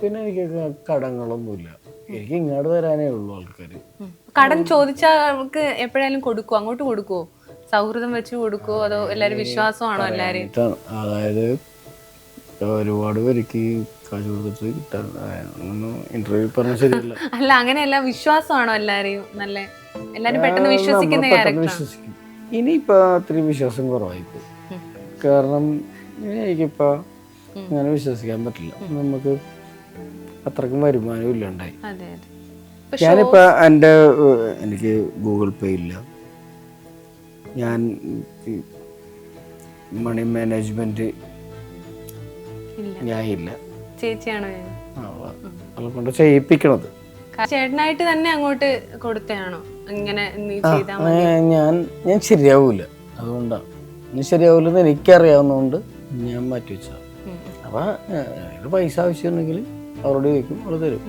പിന്നെ എനിക്ക് കടങ്ങളൊന്നുമില്ല. എനിക്ക് ഇങ്ങോട്ട് തരാനേ ഉള്ളൂ ആൾക്കാർ കടം ചോദിച്ചാൽ നമുക്ക് എപ്പോഴായാലും കൊടുക്കുവോ അങ്ങോട്ട് കൊടുക്കുവോ സൗഹൃദം വെച്ച് കൊടുക്കുവോ അതോ എല്ലാരും വിശ്വാസമാണോ എല്ലാരും? അതായത് ഒരുപാട് പേർക്ക് കാശ് കൊടുത്തിട്ട് കിട്ടാൻ ഇന്റർവ്യൂ പറഞ്ഞ ശരിയല്ല. അല്ല അങ്ങനെയല്ല. വിശ്വാസമാണോ എല്ലാരെയും? നല്ല എല്ലാരും പെട്ടെന്ന് വിശ്വസിക്കുന്ന വിശ്വസിക്കും. ഇനിയിപ്പോ അത്രയും വിശ്വാസം കുറവായിപ്പോ കാരണം എനിക്കിപ്പോ അങ്ങനെ വിശ്വസിക്കാൻ പറ്റില്ല. നമുക്ക് അത്രക്കും വരുമാനം ഇല്ലാണ്ടായി. അതെ അതെ. ഞാനിപ്പോ എന്റെ എനിക്ക് ഗൂഗിൾ പേ ഇല്ല. ഞാൻ മണി മാനേജ്മെന്റ് ഞാനില്ല ചേച്ചിയാണോ കൊണ്ട് ചെയ്യിപ്പിക്കണത്. ചേട്ടനായിട്ട് തന്നെ അങ്ങോട്ട് കൊടുത്തയാണോ ഇങ്ങനെ ഞാൻ ഞാൻ ശരിയാവൂല. അതുകൊണ്ടാണ് ഞാൻ ശരിയാവൂലെന്ന് എനിക്കറിയാവുന്നതുകൊണ്ട് ഞാൻ മാറ്റി വെച്ചതാണ്. അപ്പൊ പൈസ ആവശ്യമുണ്ടെങ്കിൽ അവരോട് ചോദിക്കും അവൾ തരും.